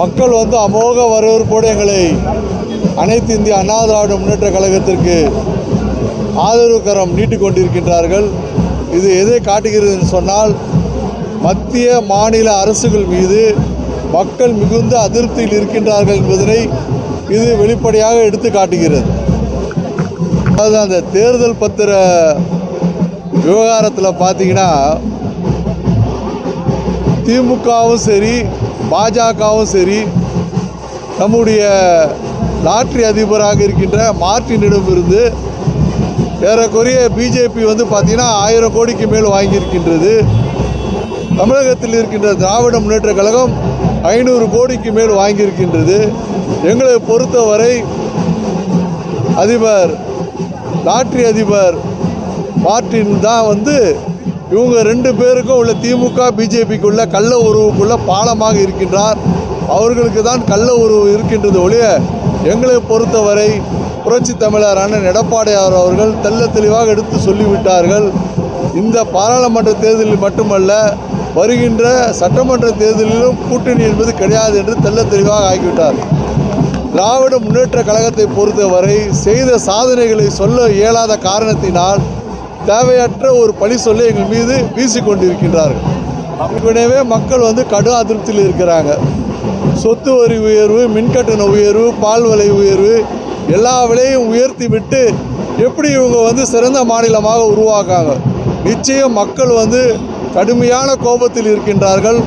மக்கள் வந்து அமோக வரவேற்போடு எங்களை அனைத்து இந்திய அண்ணா திராவிட முன்னேற்ற கழகத்திற்கு ஆதரவு கரம் நீட்டிக்கொண்டிருக்கின்றார்கள் இது எதை காட்டுகிறது என்று சொன்னால் மத்திய மாநில அரசுகள் மீது மக்கள் மிகுந்த அதிருப்தியில் இருக்கின்றார்கள் என்பதனை இது வெளிப்படையாக எடுத்து காட்டுகிறது. அதாவது அந்த தேர்தல் பத்திர விவகாரத்தில் பார்த்தீங்கன்னா திமுகவும் சரி பாஜகவும் சரி நம்முடைய லாட்ரி அதிபராக இருக்கின்ற மார்ட்டினிடமிருந்து ஏறக்குறைய பிஜேபி வந்து பார்த்திங்கன்னா ஆயிரம் கோடிக்கு மேல் வாங்கியிருக்கின்றது. தமிழகத்தில் இருக்கின்ற திராவிட முன்னேற்ற கழகம் ஐநூறு கோடிக்கு மேல் வாங்கியிருக்கின்றது. எங்களை பொறுத்தவரை அதிபர் லாட்ரி அதிபர் மார்ட்டின் தான் வந்து இவங்க ரெண்டு பேருக்கும் உள்ள திமுக பிஜேபிக்குள்ள கள்ள உறவுக்குள்ள பாலமாக இருக்கின்றார். அவர்களுக்கு தான் கள்ள உறவு இருக்கின்றது ஒழிய எங்களை பொறுத்தவரை புரட்சி தமிழர் அண்ணன் எடப்பாடியார் அவர்கள் தெள்ள தெளிவாக எடுத்து சொல்லிவிட்டார்கள். இந்த பாராளுமன்ற தேர்தலில் மட்டுமல்ல வருகின்ற சட்டமன்ற தேர்தலிலும் கூட்டணி என்பது கிடையாது என்று தெள்ள தெளிவாக ஆகிவிட்டார் திராவிட முன்னேற்ற கழகத்தை பொறுத்தவரை செய்த சாதனைகளை சொல்ல இயலாத காரணத்தினால் தேவையற்ற ஒரு பழி சொல்லி எங்கள் மீது வீசிக்கொண்டிருக்கின்றார்கள். ஏற்கனவே மக்கள் வந்து கடும் அதிருப்தியில் இருக்கிறாங்க. சொத்து வரி உயர்வு மின்கட்டண உயர்வு பால் விலை உயர்வு எல்லா விலையும் உயர்த்தி விட்டு எப்படி இவங்க வந்து சிறந்த மாநிலமாக உருவாக்காங்க? நிச்சயம் மக்கள் வந்து கடுமையான கோபத்தில் இருக்கின்றார்கள்.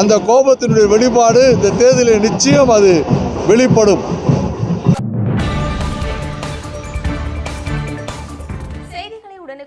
அந்த கோபத்தினுடைய வெளிப்பாடு இந்த தேர்தலில் நிச்சயம் அது வெளிப்படும்.